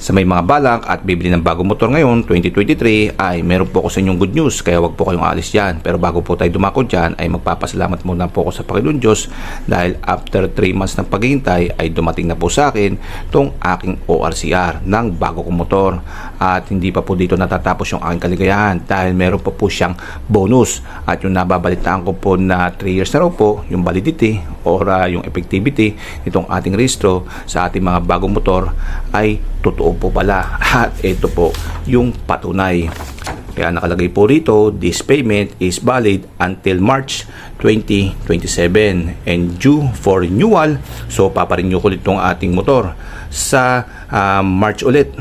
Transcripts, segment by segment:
Sa may mga balak at bibili ng bagong motor ngayon, 2023, ay meron po ako sa inyong good news. Kaya wag po kayong alis dyan. Pero bago po tayo dumako dyan, ay magpapasalamat muna po ako sa Panginoon Diyos dahil after 3 months ng paghihintay ay dumating na po sa akin tong aking ORCR ng bago kong motor. At hindi pa po dito natatapos yung aking kaligayahan dahil meron pa po siyang bonus. At yung nababalitaan ko po na 3 years na raw po, yung validity or ah, yung effectivity nitong ating registro sa ating mga bagong motor ay totoo po pala. At ito po yung patunay. Kaya nakalagay po rito, this payment is valid until March 2027 and due for renewal. So paparenew ko ulit itong ating motor sa ah, March ulit,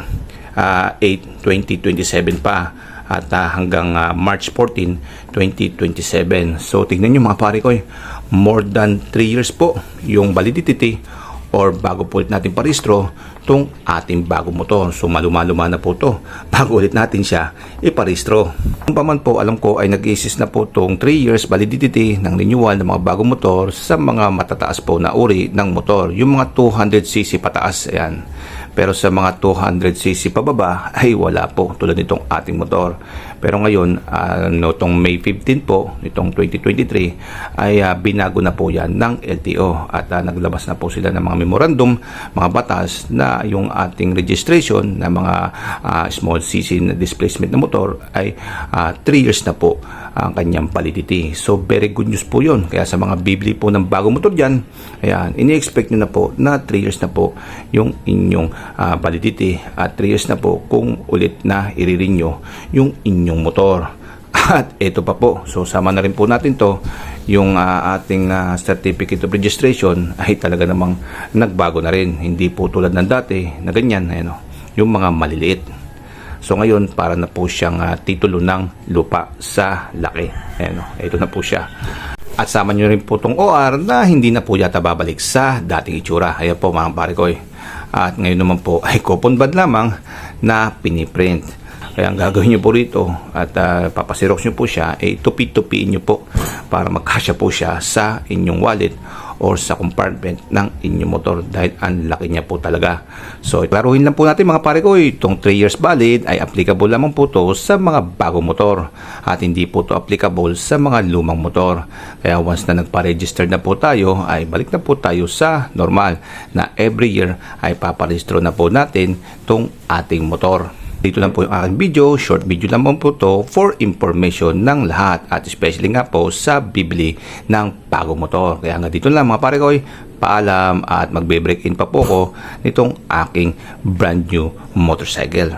ah, 8, 2027 pa at ah, hanggang ah, March 14, 2027. So tignan nyo mga pare ko, eh, more than 3 years po yung validity or bago po ulit natin parehistro tong ating bagong motor. So maluma-luma na po to bago ulit natin siya iparehistro. Kung pa man po alam ko ay nag-assist na po tong 3 years validity ng renewal ng mga bagong motor sa mga matataas po na uri ng motor. Yung mga 200cc pataas, ayan. Pero sa mga 200cc pababa ay wala po tulad nitong ating motor. Pero ngayon, ano tong May 15 po, nitong 2023 ay ah, binago na po yan ng LTO at ah, naglabas na po sila ng mga memorandum, mga batas na yung ating registration na mga ah, small cc na displacement na motor ay 3 years na po ang kanyang validity. So very good news po yun. Kaya sa mga bibili po ng bagong motor dyan, ayan, ini-expect nyo na po na 3 years na po yung inyong ah, validity at 3 years na po kung ulit na i-renew yung inyong motor. At ito pa po, so sama na rin po natin to, yung ah, ating ah, certificate of registration ay talaga namang nagbago na rin. Hindi po tulad ng dati na ganyan, ano, yung mga maliliit. So ngayon, para na po siyang ah, titulo ng lupa sa laki. Ayan, oh, ito na po siya. At sama nyo rin po itong OR na hindi na po yata babalik sa dating itsura. Ayan po mga pare ko. eh. At ngayon naman po ay coupon bad lamang na piniprint. Kaya ang gagawin nyo po rito at uh, papasirox nyo po siya, ay tupi-tupiin nyo po para magkasya po siya sa inyong wallet or sa compartment ng inyong motor dahil ang laki niya po talaga. So, klaruhin lang po natin mga pare ko, itong 3 years valid ay applicable lamang po to sa mga bagong motor at hindi po to applicable sa mga lumang motor. Kaya once na nagpa-register na po tayo, ay balik na po tayo sa normal na every year ay paparehistro na po natin tong ating motor. Dito lang po yung aking video, short video lang po to for information ng lahat at especially nga po sa bibili ng bagong motor. Kaya nga dito lang mga pare ko, paalam at magbe-break in pa po ko nitong aking brand new motorcycle.